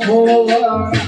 ખોવા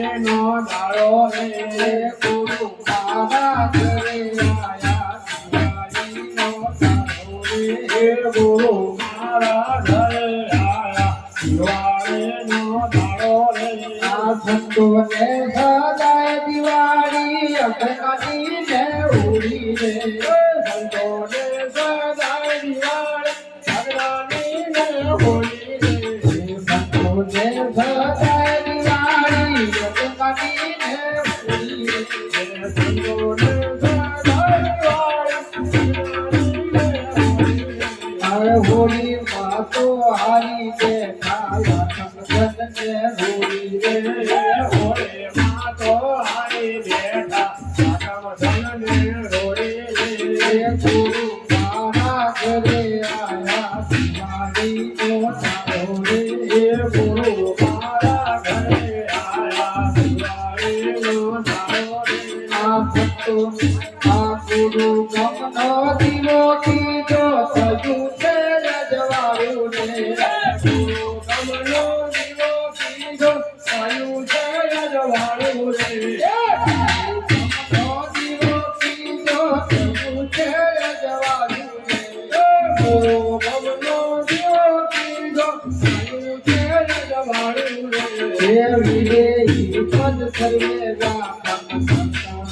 નો દાળો રે ગુરુ મારા કરે આયા નો દાળો રે ગુરુ દિવાળી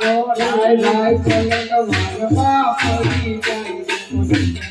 મારો માય ચલન મારો બાપ જાય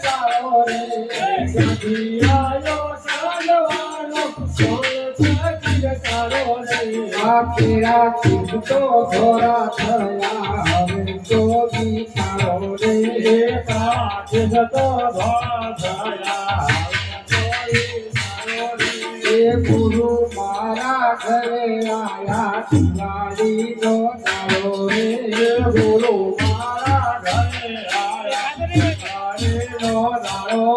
ફોન છે કિરતારો રે ક્યાંથી આયો ચાલવાનો કોણ છે કિરકારો રે આ કેળા ચીમતો ધોરા થયા હવે તો વિચારો રે કાઠ જતો ભાયા એ ગુરુ મારા ઘરે આયા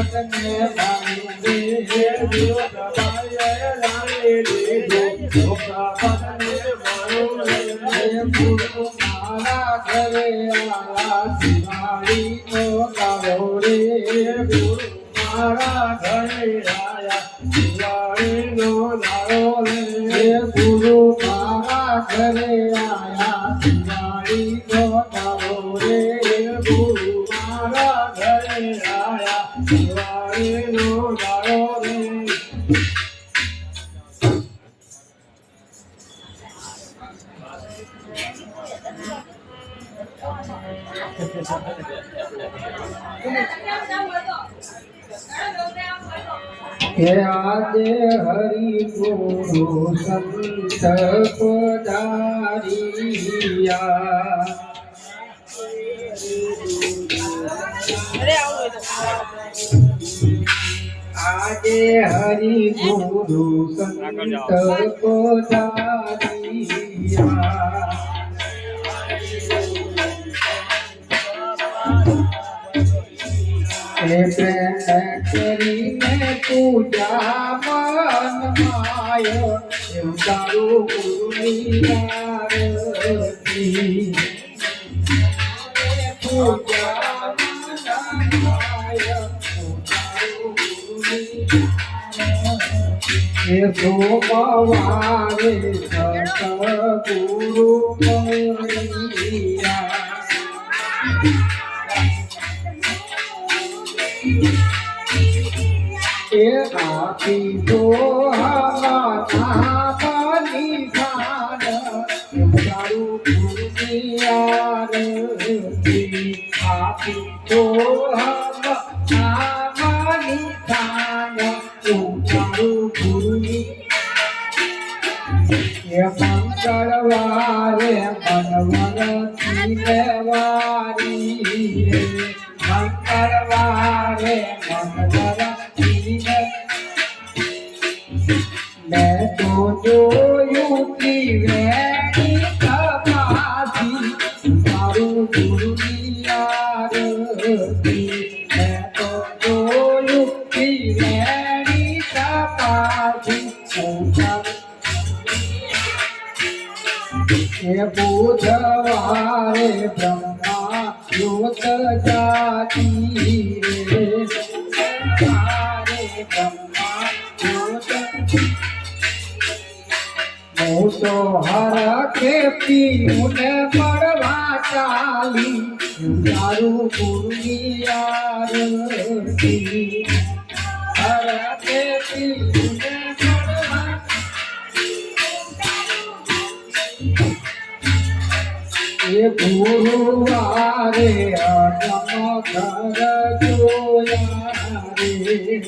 પદને માની રે હે ગુરુ મારા ઘરે આયા દિવાળી નો દાડો રે હે ગુરુ મારા ઘરે આયા દિવાળી નો દાડો સંત પધારિયા આજે હરિ ગુરુ સંત પધારિયા કરીને પૂજા મન માયો એવું તારું ગુરુની પૂજા મન માયો હે સોમવારે સત ગુરુ મળ્યા એ આપી દો હમારા નિધાન તારું પુણ્યારતી આપી દો હમારા કે પીને પડવા ચાલી તારું ગુરુની આરતી ગુરુવારે અટમ ઘર જોયા રે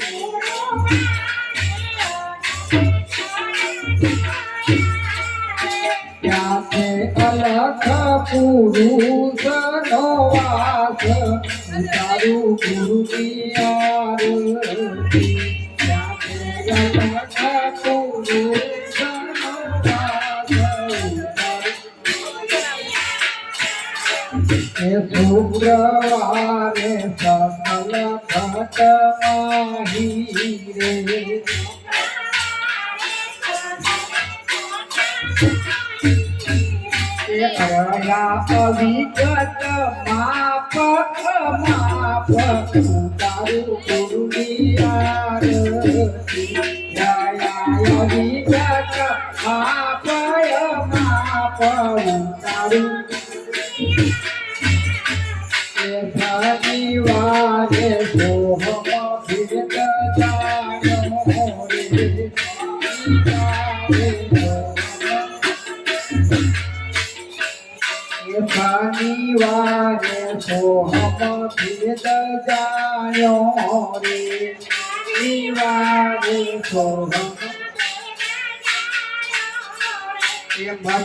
પુરુષ નો વાસ તારું ગુરુ એ શુક્રવારે સકલ ઘટ અવિગત માપ માપ માપ તારું દયા વિજક માપય માપ તારું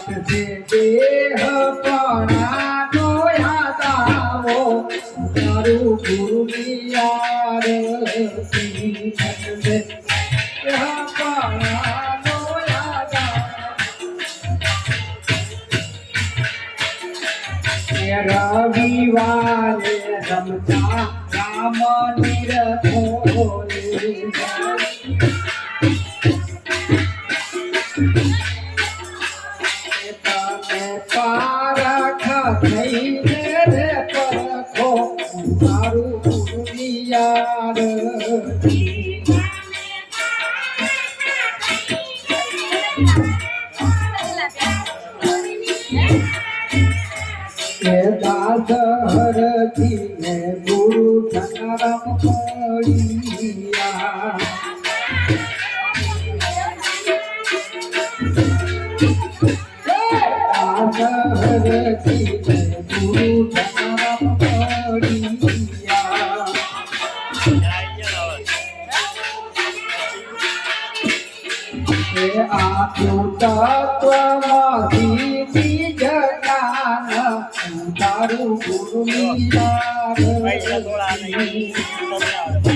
મત છે દેહ પણાનો યાદ આવો તારું ગુરુ યાર મત છે એ રવિવારે રમતા રામ નિરખો એ દાસ હરથી ને ગુરુ ધનરમ મળિયા દાસ હરથી ને ગુરુ ધનરમ મળિયા એ આપ્યું તત્વમાંથી બીજ જ્ઞાન તારું ગુરુ પૈસા થોડા નહીં